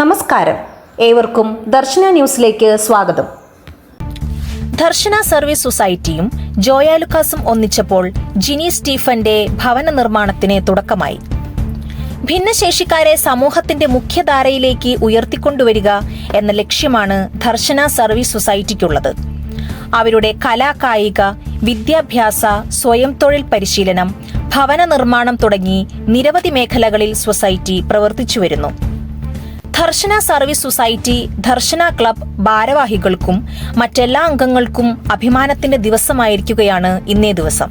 നമസ്കാരം. ഏവർക്കും ദർശന ന്യൂസിലേക്ക് സ്വാഗതം. ദർശന സർവീസ് സൊസൈറ്റിയും ജോയാലുക്കാസും ഒന്നിച്ചപ്പോൾ ജിനി സ്റ്റീഫന്റെ ഭവന നിർമ്മാണത്തിന് തുടക്കമായി. ഭിന്നശേഷിക്കാരെ സമൂഹത്തിന്റെ മുഖ്യധാരയിലേക്ക് ഉയർത്തിക്കൊണ്ടുവരിക എന്ന ലക്ഷ്യമാണ് ദർശന സർവീസ് സൊസൈറ്റിക്കുള്ളത്. അവരുടെ കലാകായിക വിദ്യാഭ്യാസ സ്വയം തൊഴിൽ പരിശീലനം ഭവന നിർമ്മാണം തുടങ്ങി നിരവധി മേഖലകളിൽ സൊസൈറ്റി പ്രവർത്തിച്ചു വരുന്നു Darshana service society Darshana club ഭാരവാഹികൾക്കും മറ്റെല്ലാ അംഗങ്ങൾക്കും അഭിമാനത്തിന്റെ ദിവസമായിരിക്കുകയാണ് ഇന്നേ ദിവസം.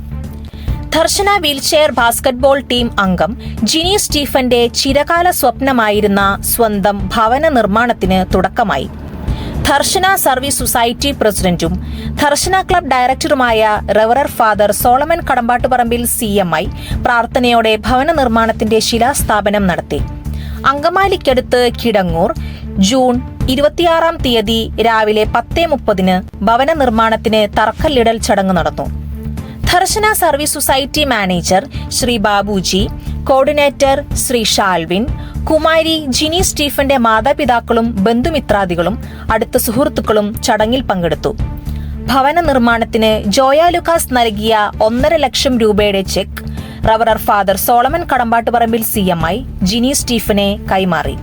ദർശന വീൽചെയർ ബാസ്കറ്റ്ബോൾ ടീം അംഗം ജിനി സ്റ്റീഫന്റെ ചിരകാല സ്വപ്നമായിരുന്ന സ്വന്തം ഭവന നിർമ്മാണത്തിന് തുടക്കമായി. ദർശന സർവീസ് സൊസൈറ്റി പ്രസിഡന്റും ദർശന ക്ലബ് ഡയറക്ടറുമായ റവറർ father Solomon Kadambattuparambil C M I പ്രാർത്ഥനയോടെ ഭവന നിർമ്മാണത്തിന്റെ ശിലാസ്ഥാപനം നടത്തി. അങ്കമാലിക്കടുത്ത് കിടങ്ങൂർ. ജൂൺ ഇരുപത്തിയാറാം തീയതി രാവിലെ പത്തേ മുപ്പതിന് ഭവന നിർമ്മാണത്തിന് തറക്കല്ലിടൽ ചടങ്ങ് നടന്നു. Darshana service society manager Shri Babuji coordinator Shri Shalvin Kumari Jini സ്റ്റീഫന്റെ മാതാപിതാക്കളും ബന്ധുമിത്രാദികളും അടുത്ത സുഹൃത്തുക്കളും ചടങ്ങിൽ പങ്കെടുത്തു. ഭവന നിർമ്മാണത്തിന് ജോയ ലുക്കാസ് നൽകിയ ഒന്നര ലക്ഷം രൂപയുടെ cheque റവറർ father Solomon Kadambattuparambil C M I Jini സ്റ്റീഫനെ കൈമാറി.